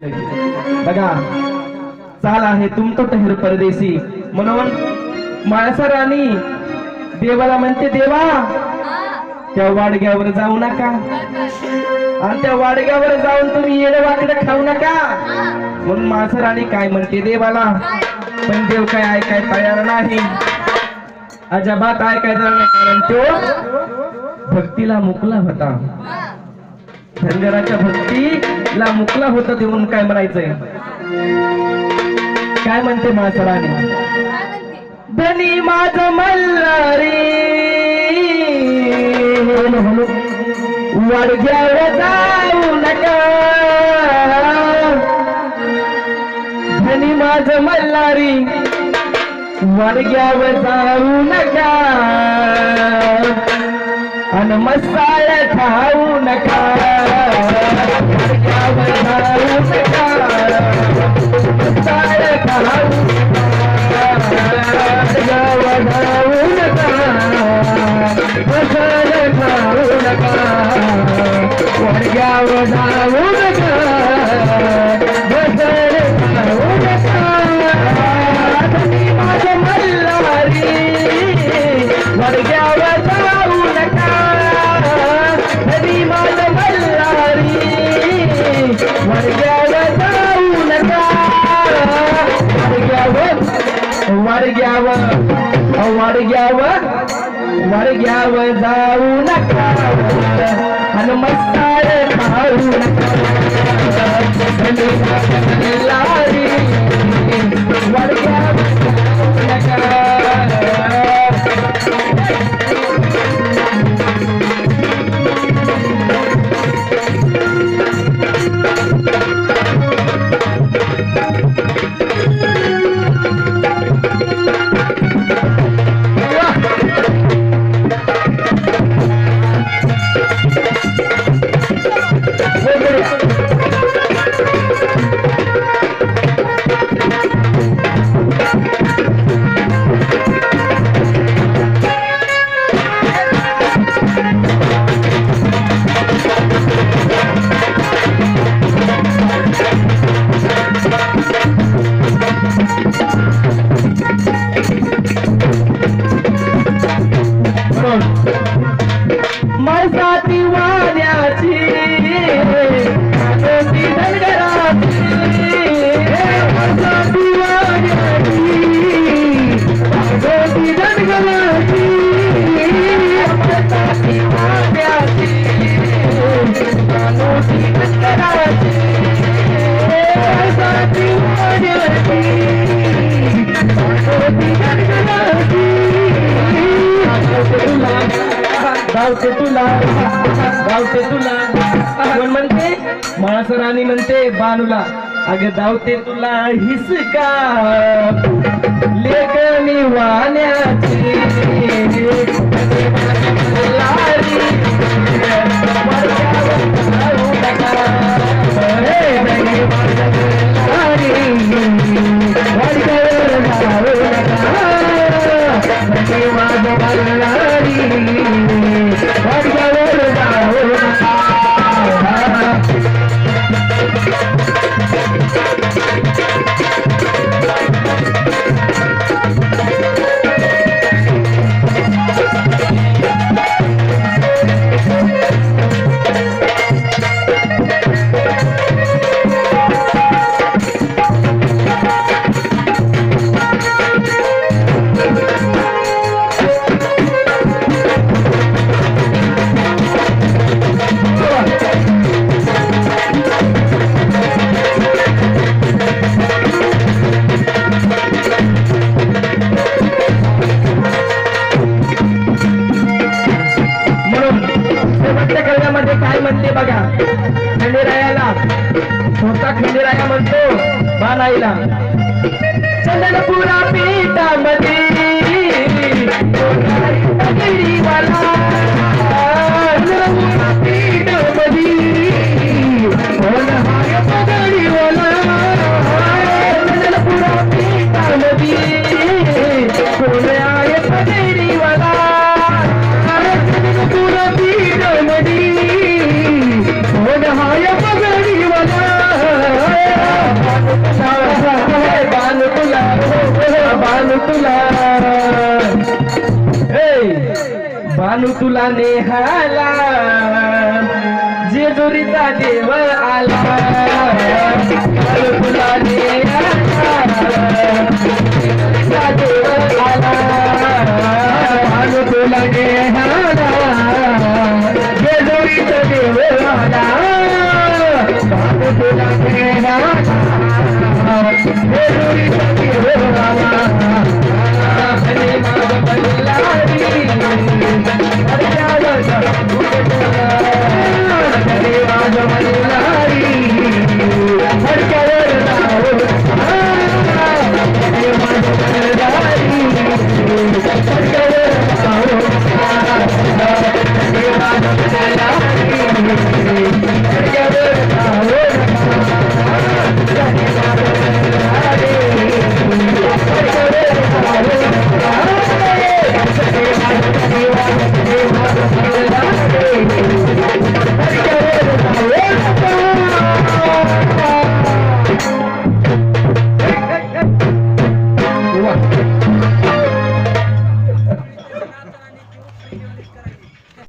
बघा चाल आहे तुमचं टहेर परदेशी. म्हणून माळसा राणी देवाला म्हणते देवा त्या वाडग्यावर जाऊ नका. आणि त्या वाडग्यावर जाऊन तुम्ही येड वाकडं खाऊ नका. म्हणून माळसा राणी काय म्हणते देवाला? पण देव काय ऐकाय तयार नाही. अजाबात ऐकायचा नाही. कारण तो भक्तीला मुकला होता. धनगराच्या भक्तीला मुकला होता ते म्हणून काय म्हणायचंय? काय म्हणते मासराने धनी माझ मल्हारी. वडग्यावर जाऊ नका. धनी माझ मल्हारी. वडग्यावर जाऊ नका. अन मसाळ खाऊ नका. मसाळ खाऊ नका वडग्यावर जाऊ नका वर्ग्याव जाऊ नका. हनुमस्तार पाहू नका. लारी गावचे तुला. गावचे तुला. कोण म्हणते? राणी म्हणते बानूला अगं धावते तुला हिसका. लेखनी वाण्याची. काय म्हणते बघा. खंडेरायाला. स्वतः खंडेराया म्हणतो बानाईला चंदनपुरा पीठामध्ये तुला नेहाला. जेजुरीचा देव आला. तुला नेहाला देव आला. तुला नेहाला जेजुरीचा देव आला. तुला नेहाला जेजुरीचा